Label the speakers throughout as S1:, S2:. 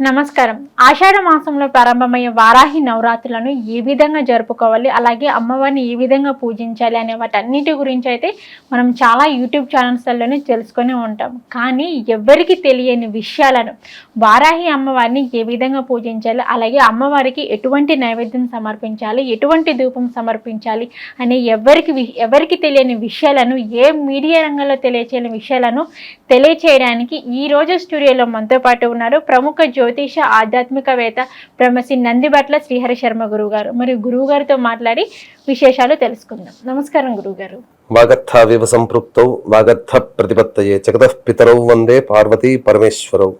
S1: నమస్కారం. ఆషాఢ మాసంలో ప్రారంభమయ్యే వారాహి నవరాత్రులను ఏ విధంగా జరుపుకోవాలి అలాగే అమ్మవారిని ఏ విధంగా పూజించాలి అనే వాటన్నిటి గురించి అయితే మనం చాలా యూట్యూబ్ ఛానల్స్లోనే తెలుసుకొని ఉంటాం. కానీ ఎవరికి తెలియని విషయాలను వారాహి అమ్మవారిని ఏ విధంగా పూజించాలి అలాగే అమ్మవారికి ఎటువంటి నైవేద్యం సమర్పించాలి ఎటువంటి ధూపం సమర్పించాలి అనే ఎవరికి వి- ఎవరికి తెలియని విషయాలను ఏ మీడియా రంగంలో తెలియచేయని విషయాలను తెలియచేయడానికి ఈ రోజు స్టూడియోలో మనతో పాటు ఉన్నారు ప్రముఖ జ్యోతిష ఆధ్యాత్మికవేత్త బ్రహ్మశ్రీ నందిబట్ల శ్రీహరి శర్మ గురుగారు మరి గురువు గారితో మాట్లాడి విశేషాలు తెలుసుకుందాం. నమస్కారం గురువుగారు. వాగర్థ
S2: వివ సంపృక్తౌ వాగర్థ ప్రతిపత్తయే జగతః పితరౌ వందే పార్వతీ పరమేశ్వరౌ.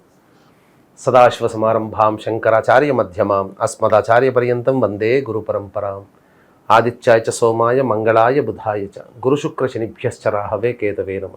S2: సదాశివ సమారంభాం శంకరాచార్య మధ్యమాం అస్మదాచార్య పర్యంతం వందే గురు పరంపరాం. ఆదిత్యాయ చ సోమాయ మంగళాయ బుధాయ చ గురుశుక్ర శనిభ్యశ్చ రాహవే కేతవే నమ.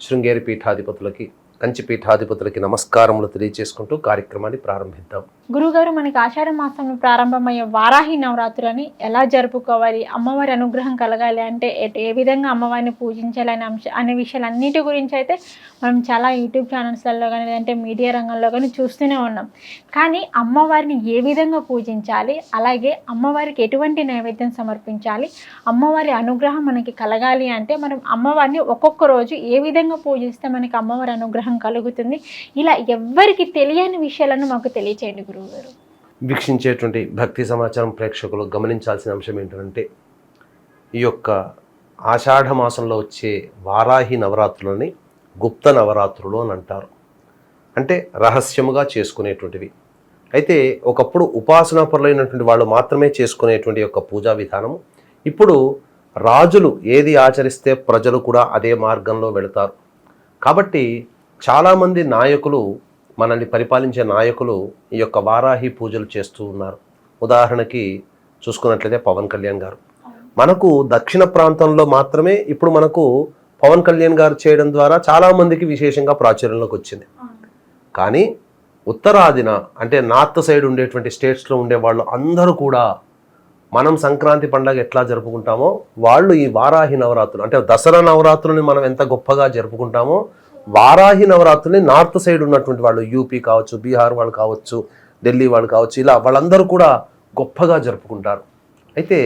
S2: శృంగేరి పీఠాధిపతులకి కంచి పీఠాధిపతులకి నమస్కారములు తెలియజేసుకుంటూ కార్యక్రమాన్ని ప్రారంభిద్దాం.
S1: గురుగారు మనకి ఆషాఢ మాసంలో ప్రారంభమయ్యే వారాహి నవరాత్రులని ఎలా జరుపుకోవాలి? అమ్మవారి అనుగ్రహం కలగాలి అంటే ఎట్- ఏ విధంగా అమ్మవారిని పూజించాలని అంశ అనే విషయాలన్నిటి గురించి అయితే మనం చాలా యూట్యూబ్ ఛానల్స్లలో కానీ లేదంటే మీడియా రంగంలో కానీ చూస్తూనే ఉన్నాం. కానీ అమ్మవారిని ఏ విధంగా పూజించాలి? అలాగే అమ్మవారికి ఎటువంటి నైవేద్యం సమర్పించాలి? అమ్మవారి అనుగ్రహం మనకి కలగాలి అంటే మనం అమ్మవారిని ఒక్కొక్క రోజు ఏ విధంగా పూజిస్తే మనకి అమ్మవారి అనుగ్రహం కలుగుతుంది? ఇలా ఎవ్వరికి తెలియని విషయాలను మాకు తెలియచేయండి గురువుగారు.
S2: వీక్షించేటువంటి భక్తి సమాచారం ప్రేక్షకులు గమనించాల్సిన అంశం ఏంటంటే ఈ యొక్క ఆషాఢ మాసంలో వచ్చే వారాహి నవరాత్రులని గుప్త నవరాత్రులు అని అంటారు. అంటే రహస్యముగా చేసుకునేటువంటివి. అయితే ఒకప్పుడు ఉపాసనాపరులైనటువంటి వాళ్ళు మాత్రమే చేసుకునేటువంటి యొక్క పూజా విధానము ఇప్పుడు రాజులు ఏది ఆచరిస్తే ప్రజలు కూడా అదే మార్గంలో వెళతారు. కాబట్టి చాలామంది నాయకులు మనల్ని పరిపాలించే నాయకులు ఈ యొక్క వారాహి పూజలు చేస్తూ ఉన్నారు. ఉదాహరణకి చూసుకున్నట్లయితే పవన్ కళ్యాణ్ గారు. మనకు దక్షిణ ప్రాంతంలో మాత్రమే ఇప్పుడు మనకు పవన్ కళ్యాణ్ గారు చేయడం ద్వారా చాలామందికి విశేషంగా ప్రాచుర్యంలోకి వచ్చింది. కానీ ఉత్తరాదిన అంటే నార్త్ సైడ్ ఉండేటువంటి స్టేట్స్లో ఉండే వాళ్ళు అందరూ కూడా మనం సంక్రాంతి పండగ ఎట్లా జరుపుకుంటామో వాళ్ళు ఈ వారాహి నవరాత్రులు అంటే దసరా నవరాత్రులని మనం ఎంత గొప్పగా జరుపుకుంటామో వారాహి నవరాత్రుల్ని నార్త్ సైడ్ ఉన్నటువంటి వాళ్ళు యూపీ కావచ్చు బీహార్ వాళ్ళు కావచ్చు ఢిల్లీ వాళ్ళు కావచ్చు ఇలా వాళ్ళందరూ కూడా గొప్పగా జరుపుకుంటారు. అయితే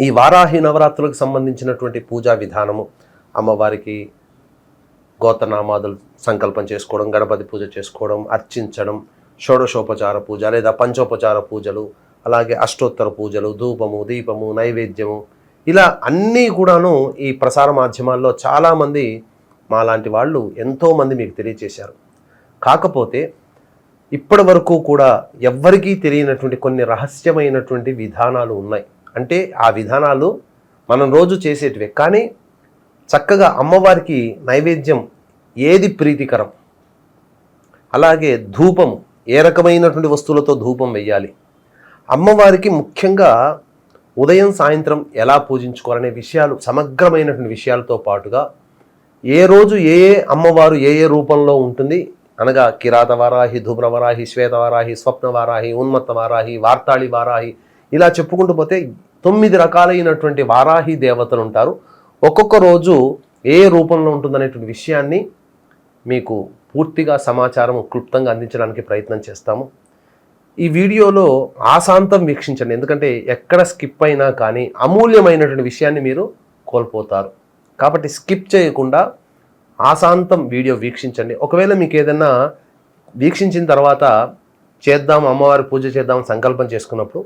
S2: ఈ వారాహి నవరాత్రులకు సంబంధించినటువంటి పూజా విధానము అమ్మవారికి గోతనామాదులు సంకల్పం చేసుకోవడం గణపతి పూజ చేసుకోవడం అర్చించడం షోడశోపచార పూజ లేదా పంచోపచార పూజలు అలాగే అష్టోత్తర పూజలు ధూపము దీపము నైవేద్యము ఇలా అన్నీ కూడాను ఈ ప్రసార మాధ్యమాల్లో చాలామంది మాలాంటి వాళ్ళు ఎంతోమంది మీకు తెలియచేశారు. కాకపోతే ఇప్పటి వరకు కూడా ఎవ్వరికీ తెలియనటువంటి కొన్ని రహస్యమైనటువంటి విధానాలు ఉన్నాయి. అంటే ఆ విధానాలు మనం రోజు చేసేటివే. కానీ చక్కగా అమ్మవారికి నైవేద్యం ఏది ప్రీతికరం? అలాగే ధూపం ఏ రకమైనటువంటి వస్తువులతో ధూపం వెయ్యాలి? అమ్మవారికి ముఖ్యంగా ఉదయం సాయంత్రం ఎలా పూజించుకోవాలనే విషయాలు సమగ్రమైనటువంటి విషయాలతో పాటుగా ఏ రోజు ఏ ఏ అమ్మవారు ఏ ఏ రూపంలో ఉంటుంది? అనగా కిరాత వారాహి ధూమ్ర వారాహి శ్వేత వారాహి స్వప్న వారాహి ఉన్మత్త వారాహి వార్తాళి వారాహి ఇలా చెప్పుకుంటూ పోతే తొమ్మిది రకాలైనటువంటి వారాహి దేవతలు ఉంటారు. ఒక్కొక్క రోజు ఏ రూపంలో ఉంటుందనేటువంటి విషయాన్ని మీకు పూర్తిగా సమాచారం క్లుప్తంగా అందించడానికి ప్రయత్నం చేస్తాము. ఈ వీడియోలో ఆశాంతం వీక్షించండి. ఎందుకంటే ఎక్కడ స్కిప్ అయినా కానీ అమూల్యమైనటువంటి విషయాన్ని మీరు కోల్పోతారు. కాబట్టి స్కిప్ చేయకుండా ఆశాంతం వీడియో వీక్షించండి. ఒకవేళ మీకు ఏదైనా వీక్షించిన తర్వాత చేద్దాం అమ్మవారి పూజ చేద్దాం సంకల్పం చేసుకున్నప్పుడు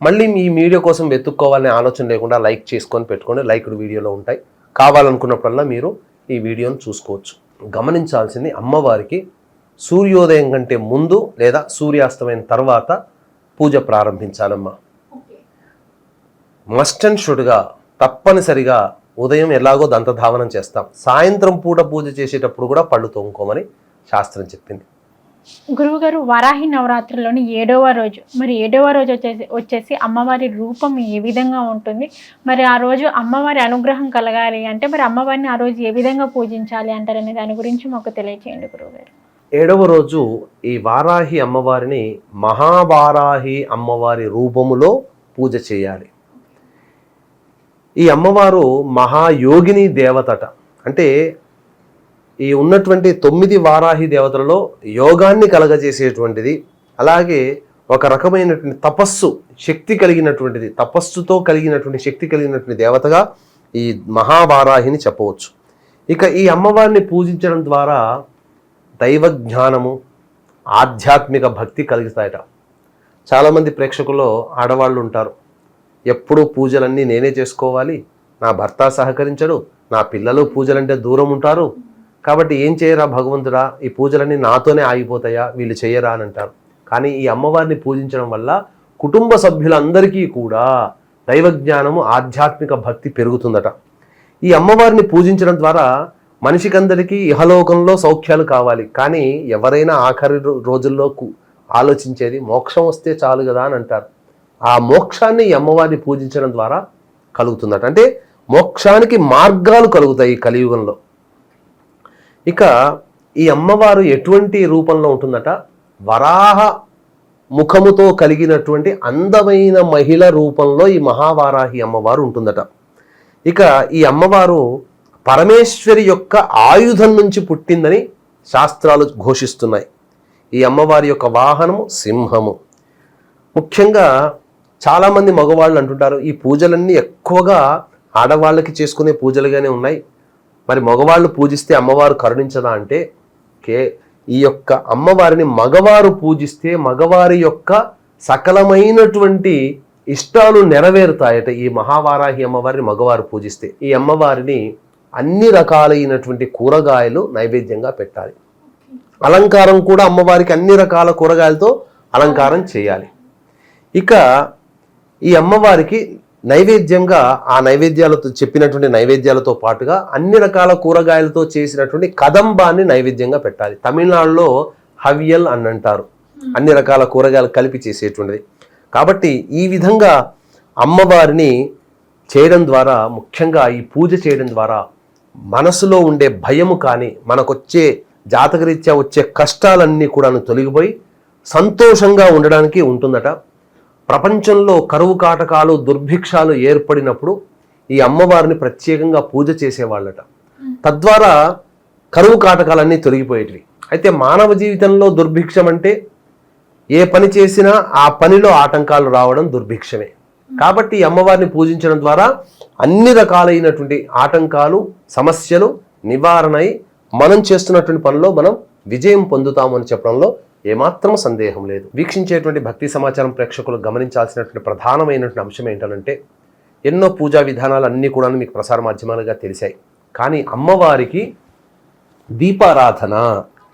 S2: మళ్ళీ మీ వీడియో కోసం వెతుక్కోవాలనే ఆలోచన లేకుండా లైక్ చేసుకొని పెట్టుకోండి. లైక్డ్ వీడియోలో ఉంటాయి. కావాలనుకున్నప్పుడల్లా మీరు ఈ వీడియోను చూసుకోవచ్చు. గమనించాల్సింది అమ్మవారికి సూర్యోదయం కంటే ముందు లేదా సూర్యాస్తమైన తర్వాత పూజ ప్రారంభించాలమ్మా. మస్ట్ అండ్ షుడ్గా తప్పనిసరిగా ఉదయం ఎలాగో దంతధావనం చేస్తాం. సాయంత్రం పూట పూజ చేసేటప్పుడు కూడా పళ్ళు తోముకోమని శాస్త్రం చెప్పింది.
S1: గురువుగారు వారాహి నవరాత్రుల్లోని ఏడవ రోజు. మరి ఏడవ రోజు వచ్చేసి వచ్చేసి అమ్మవారి రూపం ఏ విధంగా ఉంటుంది? మరి ఆ రోజు అమ్మవారి అనుగ్రహం కలగాలి అంటే మరి అమ్మవారిని ఆ రోజు ఏ విధంగా పూజించాలి అంటారనే దాని గురించి మాకు తెలియచేయండి గురువుగారు.
S2: ఏడవ రోజు ఈ వారాహి అమ్మవారిని మహావారాహి అమ్మవారి రూపములో పూజ చేయాలి. ఈ అమ్మవారు మహాయోగిని దేవతట. అంటే ఈ ఉన్నటువంటి తొమ్మిది వారాహి దేవతలలో యోగాన్ని కలగజేసేటువంటిది అలాగే ఒక రకమైనటువంటి తపస్సు శక్తి కలిగినటువంటిది తపస్సుతో కలిగినటువంటి శక్తి కలిగినటువంటి దేవతగా ఈ మహావారాహిని చెప్పవచ్చు. ఇక ఈ అమ్మవారిని పూజించడం ద్వారా దైవ జ్ఞానము ఆధ్యాత్మిక భక్తి కలుగుతాయట చాలామంది ప్రేక్షకుల్లో ఆడవాళ్ళు ఉంటారు. ఎప్పుడూ పూజలన్నీ నేనే చేసుకోవాలి. నా భర్త సహకరించడు నా పిల్లలు పూజలంటే దూరం ఉంటారు. కాబట్టి ఏం చేయరా భగవంతుడా? ఈ పూజలన్నీ నాతోనే ఆగిపోతాయా? వీళ్ళు చేయరా అని అంటారు. కానీ ఈ అమ్మవారిని పూజించడం వల్ల కుటుంబ సభ్యులందరికీ కూడా దైవ జ్ఞానము ఆధ్యాత్మిక భక్తి పెరుగుతుందట. ఈ అమ్మవారిని పూజించడం ద్వారా మనిషికందరికీ ఇహలోకంలో సౌఖ్యాలు కావాలి. కానీ ఎవరైనా ఆఖరి రోజుల్లో ఆలోచించేది మోక్షం వస్తే చాలు కదా అని అంటారు. ఆ మోక్షాన్ని ఈ అమ్మవారిని పూజించడం ద్వారా కలుగుతుందట. అంటే మోక్షానికి మార్గాలు కలుగుతాయి ఈ కలియుగంలో. ఇక ఈ అమ్మవారు ఎటువంటి రూపంలో ఉంటుందట? వరాహ ముఖముతో కలిగినటువంటి అందమైన మహిళ రూపంలో ఈ మహావారాహి అమ్మవారు ఉంటుందట. ఇక ఈ అమ్మవారు పరమేశ్వరి యొక్క ఆయుధం నుంచి పుట్టిందని శాస్త్రాలు ఘోషిస్తున్నాయి. ఈ అమ్మవారి యొక్క వాహనము సింహము. ముఖ్యంగా చాలామంది మగవాళ్ళు అంటుంటారు ఈ పూజలన్నీ ఎక్కువగా ఆడవాళ్ళకి చేసుకునే పూజలుగానే ఉన్నాయి. మరి మగవాళ్ళు పూజిస్తే అమ్మవారు కరుణించదా అంటే కే ఈ యొక్క అమ్మవారిని మగవారు పూజిస్తే మగవారి యొక్క సకలమైనటువంటి ఇష్టాలు నెరవేరుతాయట ఈ మహావారాహి అమ్మవారిని మగవారు పూజిస్తే. ఈ అమ్మవారిని అన్ని రకాలైనటువంటి కూరగాయలు నైవేద్యంగా పెట్టాలి. అలంకారం కూడా అమ్మవారికి అన్ని రకాల కూరగాయలతో అలంకారం చేయాలి. ఇక ఈ అమ్మవారికి నైవేద్యంగా ఆ నైవేద్యాలతో చెప్పినటువంటి నైవేద్యాలతో పాటుగా అన్ని రకాల కూరగాయలతో చేసినటువంటి కదంబాన్ని నైవేద్యంగా పెట్టాలి. తమిళనాడులో హవియల్ అని అంటారు. అన్ని రకాల కూరగాయలు కలిపి చేసేటువంటిది. కాబట్టి ఈ విధంగా అమ్మవారిని చేయడం ద్వారా ముఖ్యంగా ఈ పూజ చేయడం ద్వారా మనసులో ఉండే భయము కానీ మనకొచ్చే జాతకరీత్యా వచ్చే కష్టాలన్నీ కూడా తొలగిపోయి సంతోషంగా ఉండడానికి ఉంటుందట. ప్రపంచంలో కరువు కాటకాలు దుర్భిక్షాలు ఏర్పడినప్పుడు ఈ అమ్మవారిని ప్రత్యేకంగా పూజ చేసేవాళ్ళట. తద్వారా కరువు కాటకాలన్నీ తొలగిపోయేటివి. అయితే మానవ జీవితంలో దుర్భిక్షం అంటే ఏ పని చేసినా ఆ పనిలో ఆటంకాలు రావడం దుర్భిక్షమే. కాబట్టి ఈ అమ్మవారిని పూజించడం ద్వారా అన్ని రకాలైనటువంటి ఆటంకాలు సమస్యలు నివారణ మనం చేస్తున్నటువంటి పనిలో మనం విజయం పొందుతామని చెప్పడంలో ఏమాత్రం సందేహం లేదు. వీక్షించేటువంటి భక్తి సమాచారం ప్రేక్షకులు గమనించాల్సినటువంటి ప్రధానమైనటువంటి అంశం ఏంటంటే ఎన్నో పూజా విధానాలు అన్నీ కూడా మీకు ప్రసార మాధ్యమాలుగా తెలిసాయి. కానీ అమ్మవారికి దీపారాధన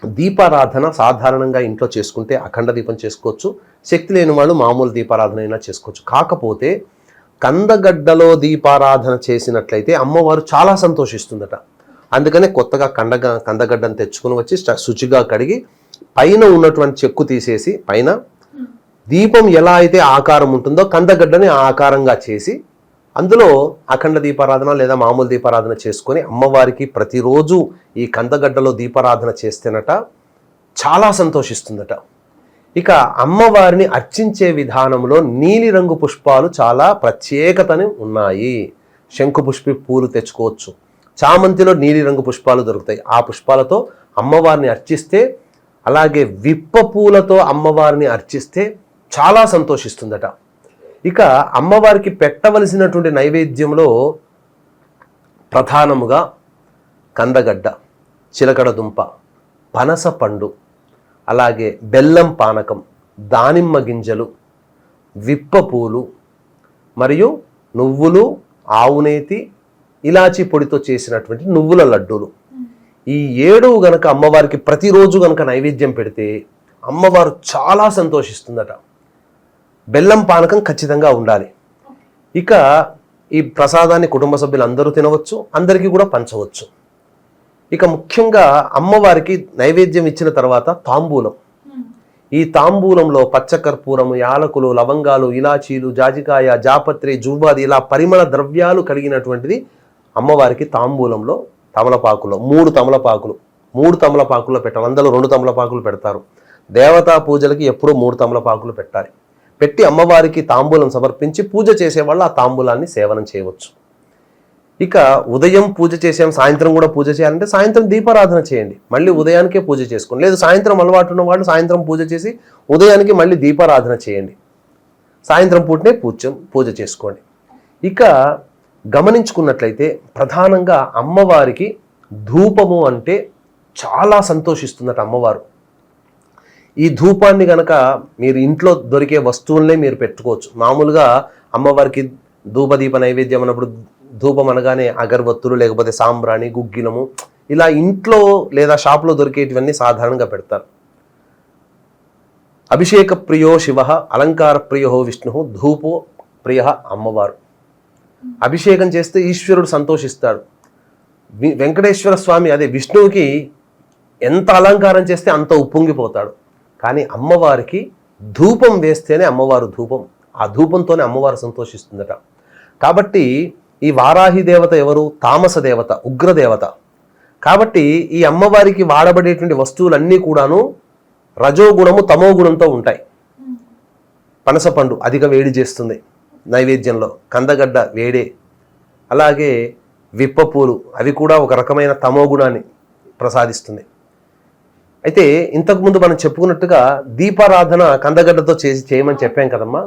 S2: దీపారాధన సాధారణంగా ఇంట్లో చేసుకుంటే అఖండ దీపం చేసుకోవచ్చు. శక్తి లేని వాళ్ళు మామూలు దీపారాధన అయినా చేసుకోవచ్చు. కాకపోతే కందగడ్డలో దీపారాధన చేసినట్లయితే అమ్మవారు చాలా సంతోషిస్తుందట. అందుకనే కొత్తగా కండగ కందగడ్డను తెచ్చుకుని వచ్చి శుచిగా కడిగి పైన ఉన్నటువంటి చెక్కు తీసేసి పైన దీపం ఎలా అయితే ఆకారం ఉంటుందో కందగడ్డని ఆకారంగా చేసి అందులో అఖండ దీపారాధన లేదా మామూలు దీపారాధన చేసుకొని అమ్మవారికి ప్రతిరోజు ఈ కందగడ్డలో దీపారాధన చేస్తేనట చాలా సంతోషిస్తుందట. ఇక అమ్మవారిని అర్చించే విధానంలో నీలిరంగు పుష్పాలు చాలా ప్రత్యేకతని ఉన్నాయి. శంకు పుష్పి పూలు తెచ్చుకోవచ్చు. చామంతిలో నీలిరంగు పుష్పాలు దొరుకుతాయి. ఆ పుష్పాలతో అమ్మవారిని అర్చిస్తే అలాగే విప్ప పూలతో అమ్మవారిని అర్చిస్తే చాలా సంతోషిస్తుందట. ఇక అమ్మవారికి పెట్టవలసినటువంటి నైవేద్యంలో ప్రధానముగా కందగడ్డ చిలకడ దుంప పనస పండు అలాగే బెల్లం పానకం దానిమ్మ గింజలు విప్ప పూలు మరియు నువ్వులు ఆవునేతి ఇలాచీ పొడితో చేసినటువంటి నువ్వుల లడ్డూలు. ఈ ఏడు గనక అమ్మవారికి ప్రతిరోజు గనక నైవేద్యం పెడితే అమ్మవారు చాలా సంతోషిస్తుందట. బెల్లం పానకం ఖచ్చితంగా ఉండాలి. ఇక ఈ ప్రసాదాన్ని కుటుంబ సభ్యులు అందరూ తినవచ్చు అందరికీ కూడా పంచవచ్చు. ఇక ముఖ్యంగా అమ్మవారికి నైవేద్యం ఇచ్చిన తర్వాత తాంబూలం. ఈ తాంబూలంలో పచ్చకర్పూరము యాలకులు లవంగాలు ఇలాచీలు జాజికాయ జాపత్రి జూబాది ఇలా పరిమళ ద్రవ్యాలు కలిగినటువంటిది అమ్మవారికి తాంబూలంలో తమలపాకులో మూడు తమలపాకులు మూడు తమలపాకుల్లో పెట్టాలి అందులో రెండు తమలపాకులు పెడతారు. దేవతా పూజలకి ఎప్పుడూ మూడు తమలపాకులు పెట్టాలి. పెట్టి అమ్మవారికి తాంబూలం సమర్పించి పూజ చేసేవాళ్ళు ఆ తాంబూలాన్ని సేవనం చేయవచ్చు. ఇక ఉదయం పూజ చేసాం సాయంత్రం కూడా పూజ చేయాలంటే సాయంత్రం దీపారాధన చేయండి. మళ్ళీ ఉదయానికే పూజ చేసుకోండి. లేదు సాయంత్రం అలవాటు ఉన్న వాళ్ళు సాయంత్రం పూజ చేసి ఉదయానికి మళ్ళీ దీపారాధన చేయండి. సాయంత్రం పూటనే పూజ పూజ చేసుకోండి. ఇక గమనించుకున్నట్లయితే ప్రధానంగా అమ్మవారికి ధూపము అంటే చాలా సంతోషిస్తుందట అమ్మవారు. ఈ ధూపాన్ని గనక మీరు ఇంట్లో దొరికే వస్తువులనే మీరు పెట్టుకోవచ్చు. మామూలుగా అమ్మవారికి ధూపదీప నైవేద్యం అన్నప్పుడు ధూపం అనగానే అగరబత్తులు లేకపోతే సాంబ్రాణి గుగ్గిలము ఇలా ఇంట్లో లేదా షాప్లో దొరికేటివన్నీ సాధారణంగా పెడతారు. అభిషేక ప్రియో శివ అలంకార ప్రియో విష్ణు ధూపో ప్రియ అమ్మవారు. అభిషేకం చేస్తే ఈశ్వరుడు సంతోషిస్తాడు. వి- వెంకటేశ్వర స్వామి అదే విష్ణువుకి ఎంత అలంకారం చేస్తే అంత ఉప్పొంగిపోతాడు. కానీ అమ్మవారికి ధూపం వేస్తేనే అమ్మవారు ధూపం. ఆ ధూపంతోనే అమ్మవారు సంతోషిస్తుందట. కాబట్టి ఈ వారాహి దేవత ఎవరు? తామస దేవత ఉగ్రదేవత కాబట్టి ఈ అమ్మవారికి వాడబడేటువంటి వస్తువులన్నీ కూడాను రజోగుణము తమో గుణంతో ఉంటాయి. పనసపండు అధిక వేడి చేస్తుంది. నైవేద్యంలో కందగడ్డ వేడే అలాగే విప్పపూలు అవి కూడా ఒక రకమైన తమో గుణాన్ని ప్రసాదిస్తుంది. అయితే ఇంతకుముందు మనం చెప్పుకున్నట్టుగా దీపారాధన కందగడ్డతో చేసి చేయమని చెప్పాం కదమ్మా.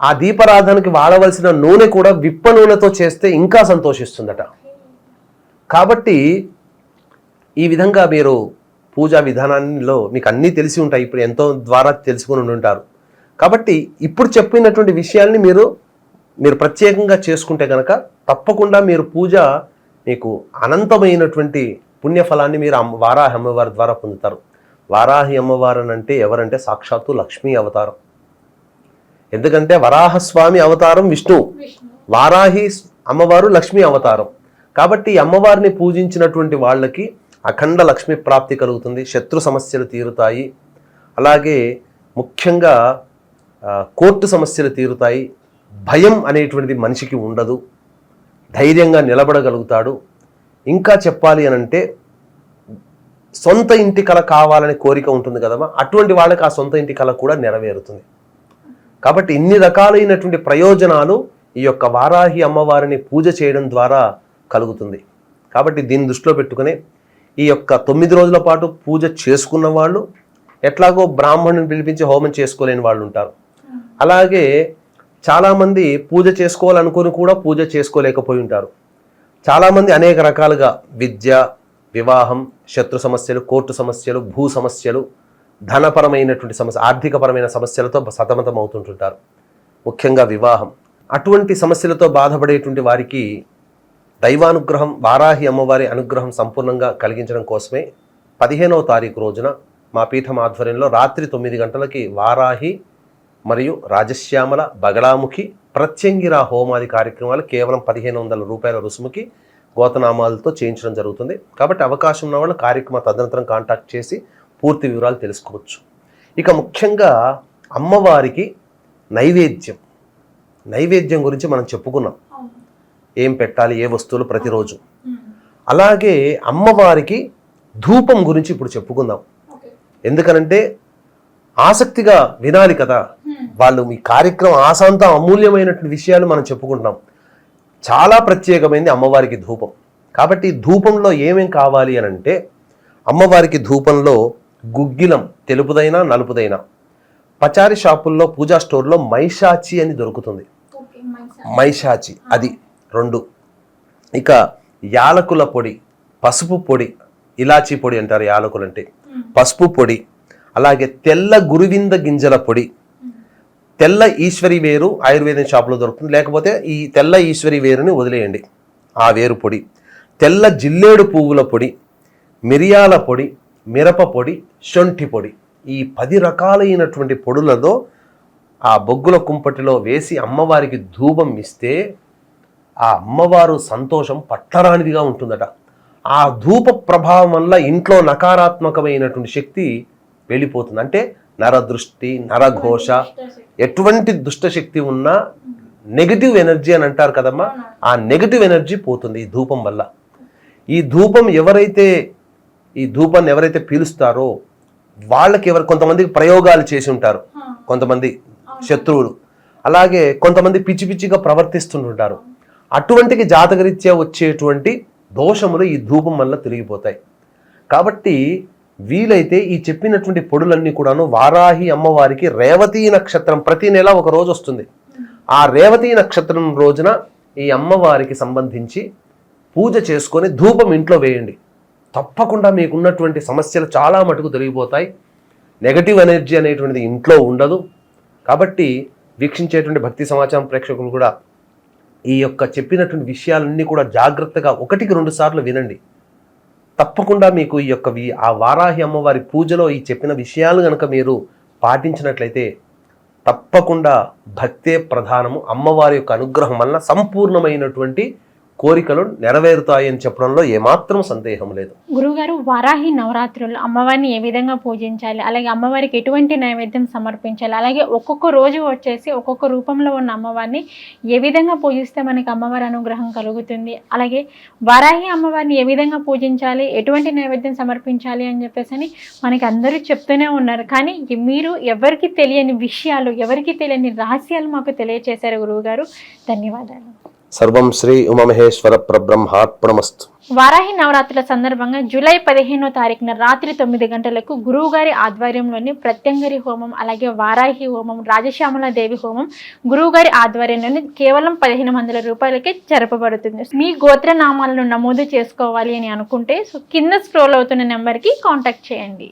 S2: ఆ దీపారాధనకి వాడవలసిన నూనె కూడా విప్ప నూనెతో చేస్తే ఇంకా సంతోషిస్తుందట. కాబట్టి ఈ విధంగా మీరు పూజా విధానాల్లో మీకు అన్నీ తెలిసి ఉంటాయి. ఇప్పుడు ఎంతో ద్వారా తెలుసుకుని ఉండి ఉంటారు. కాబట్టి ఇప్పుడు చెప్పినటువంటి విషయాల్ని మీరు మీరు ప్రత్యేకంగా చేసుకుంటే కనుక తప్పకుండా మీరు పూజ మీకు అనంతమైనటువంటి పుణ్యఫలాన్ని మీరు అమ్మ వారాహి అమ్మవారి ద్వారా పొందుతారు. వారాహి అమ్మవారు అని అంటే ఎవరంటే సాక్షాత్తు లక్ష్మీ అవతారం. ఎందుకంటే వరాహస్వామి అవతారం విష్ణువు వారాహి అమ్మవారు లక్ష్మీ అవతారం. కాబట్టి అమ్మవారిని పూజించినటువంటి వాళ్ళకి అఖండ లక్ష్మి ప్రాప్తి కలుగుతుంది. శత్రు సమస్యలు తీరుతాయి. అలాగే ముఖ్యంగా కోర్టు సమస్యలు తీరుతాయి. భయం అనేటువంటిది మనిషికి ఉండదు. ధైర్యంగా నిలబడగలుగుతాడు. ఇంకా చెప్పాలి అని అంటే సొంత ఇంటి కళ కావాలనే కోరిక ఉంటుంది కదమ్మా. అటువంటి వాళ్ళకి ఆ సొంత ఇంటి కళ కూడా నెరవేరుతుంది. కాబట్టి ఇన్ని రకాలైనటువంటి ప్రయోజనాలు ఈ యొక్క వారాహి అమ్మవారిని పూజ చేయడం ద్వారా కలుగుతుంది. కాబట్టి దీన్ని దృష్టిలో పెట్టుకుని ఈ యొక్క తొమ్మిది రోజుల పాటు పూజ చేసుకున్న వాళ్ళు ఎట్లాగో బ్రాహ్మణుని పిలిపించి హోమం చేసుకోలేని వాళ్ళు ఉంటారు. అలాగే చాలామంది పూజ చేసుకోవాలనుకుని కూడా పూజ చేసుకోలేకపోయి ఉంటారు. చాలామంది అనేక రకాలుగా విద్య వివాహం శత్రు సమస్యలు కోర్టు సమస్యలు భూ సమస్యలు ధనపరమైనటువంటి సమస్య ఆర్థికపరమైన సమస్యలతో సతమతం అవుతుంటుంటారు. ముఖ్యంగా వివాహం. అటువంటి సమస్యలతో బాధపడేటువంటి వారికి దైవానుగ్రహం వారాహి అమ్మవారి అనుగ్రహం సంపూర్ణంగా కలిగించడం కోసమే పదిహేనవ తారీఖు రోజున మా పీఠం ఆధ్వర్యంలో రాత్రి తొమ్మిది గంటలకి వారాహి మరియు రాజశ్యామల బగడాముఖి ప్రత్యంగిర హోమాది కార్యక్రమాలు కేవలం పదిహేను వందల రూపాయల రుసుముకి గోతనామాలతో చేయించడం జరుగుతుంది. కాబట్టి అవకాశం ఉన్న వాళ్ళు కార్యక్రమ తదనంతరం కాంటాక్ట్ చేసి పూర్తి వివరాలు తెలుసుకోవచ్చు. ఇక ముఖ్యంగా అమ్మవారికి నైవేద్యం. నైవేద్యం గురించి మనం చెప్పుకున్నాం. ఏం పెట్టాలి ఏ వస్తువులు ప్రతిరోజు? అలాగే అమ్మవారికి ధూపం గురించి ఇప్పుడు చెప్పుకుందాం. ఎందుకనంటే ఆసక్తిగా వినాలి కదా. వాళ్ళు మీ కార్యక్రమం ఆశాంతం అమూల్యమైనటువంటి విషయాలు మనం చెప్పుకుంటున్నాం. చాలా ప్రత్యేకమైనది అమ్మవారికి ధూపం. కాబట్టి ధూపంలో ఏమేం కావాలి అని అంటే అమ్మవారికి ధూపంలో గుగ్గిలం తెలుపుదైనా నలుపుదైనా. పచారి షాపుల్లో పూజా స్టోర్లో మైషాచి అని దొరుకుతుంది. మైషాచి. అది రెండు. ఇక యాలకుల పొడి పసుపు పొడి ఇలాచీ పొడి అంటారు యాలకులు అంటే పసుపు పొడి అలాగే తెల్ల గురువింద గింజల పొడి తెల్ల ఈశ్వరి వేరు ఆయుర్వేదం షాప్లో దొరుకుతుంది. లేకపోతే ఈ తెల్ల ఈశ్వరి వేరుని వదిలేయండి. ఆ వేరు పొడి. తెల్ల జిల్లేడు పువ్వుల పొడి మిరియాల పొడి మిరప పొడి శొంఠి పొడి. ఈ పది రకాలైనటువంటి పొడులలో ఆ బొగ్గుల కుంపటిలో వేసి అమ్మవారికి ధూపం ఇస్తే ఆ అమ్మవారు సంతోషం పట్టరానిదిగా ఉంటుందట. ఆ ధూప ప్రభావం వల్ల ఇంట్లో నకారాత్మకమైనటువంటి శక్తి వెళ్ళిపోతుంది. అంటే నరదృష్టి నరఘోష ఎటువంటి దుష్టశక్తి ఉన్నా నెగిటివ్ ఎనర్జీ అని అంటారు కదమ్మా ఆ నెగిటివ్ ఎనర్జీ పోతుంది ఈ ధూపం వల్ల. ఈ ధూపం ఎవరైతే ఈ ధూపాన్ని ఎవరైతే పీలుస్తారో వాళ్ళకి ఎవరు కొంతమందికి ప్రయోగాలు చేసి ఉంటారు. కొంతమంది శత్రువులు. అలాగే కొంతమంది పిచ్చి పిచ్చిగా ప్రవర్తిస్తుంటుంటారు. అటువంటికి జాతకరీత్యా వచ్చేటువంటి దోషములు ఈ ధూపం వల్ల తిరిగిపోతాయి కాబట్టి వీలైతే ఈ చెప్పినటువంటి పొడులన్నీ కూడాను వారాహి అమ్మవారికి రేవతీ నక్షత్రం ప్రతి నెల ఒక రోజు వస్తుంది. ఆ రేవతీ నక్షత్రం రోజున ఈ అమ్మవారికి సంబంధించి పూజ చేసుకొని ధూపం ఇంట్లో వేయండి. తప్పకుండా మీకున్నటువంటి సమస్యలు చాలా మటుకు తొలగిపోతాయి. నెగటివ్ ఎనర్జీ అనేటువంటిది ఇంట్లో ఉండదు. కాబట్టి వీక్షించేటువంటి భక్తి సమాచారం ప్రేక్షకులు కూడా ఈ యొక్క చెప్పినటువంటి విషయాలన్నీ కూడా జాగ్రత్తగా ఒకటికి రెండు సార్లు వినండి. తప్పకుండా మీకు ఈ యొక్క వి- ఆ వారాహి అమ్మవారి పూజలో ఈ చెప్పిన విషయాలు కనుక మీరు పాటించినట్లయితే తప్పకుండా భక్తే ప్రధానము. అమ్మవారి యొక్క అనుగ్రహం వలన సంపూర్ణమైనటువంటి కోరికలు నెరవేరుతాయని చెప్పడంలో ఏమాత్రం సందేహం లేదు.
S1: గురుగారు వారాహి నవరాత్రులు అమ్మవారిని ఏ విధంగా పూజించాలి? అలాగే అమ్మవారికి ఎటువంటి నైవేద్యం సమర్పించాలి? అలాగే ఒక్కొక్క రోజు వచ్చేసి ఒక్కొక్క రూపంలో ఉన్న అమ్మవారిని ఏ విధంగా పూజిస్తే మనకి అమ్మవారి అనుగ్రహం కలుగుతుంది? అలాగే వారాహి అమ్మవారిని ఏ విధంగా పూజించాలి? ఎటువంటి నైవేద్యం సమర్పించాలి అని చెప్పేసి అని మనకి అందరూ చెప్తూనే ఉన్నారు. కానీ మీరు ఎవరికి తెలియని విషయాలు ఎవరికి తెలియని రహస్యాలు మాకు తెలియచేశారు గురువుగారు. ధన్యవాదాలు.
S2: సర్వం శ్రీ ఉమమహేశ్వర ప్రబ్రహ్మార్పణమస్తు.
S1: వారాహి నవరాత్రుల సందర్భంగా జూలై పదిహేనో తారీఖున రాత్రి తొమ్మిది గంటలకు గురువుగారి ఆధ్వర్యంలోని ప్రత్యంగరి హోమం అలాగే వారాహి హోమం రాజశ్యామల దేవి హోమం గురువుగారి ఆధ్వర్యంలోని కేవలం పదిహేను వందల రూపాయలకే జరపబడుతుంది. మీ గోత్ర నామాలను నమోదు చేసుకోవాలి అని అనుకుంటే కింద స్క్రోల్ అవుతున్న నెంబర్కి కాంటాక్ట్ చేయండి.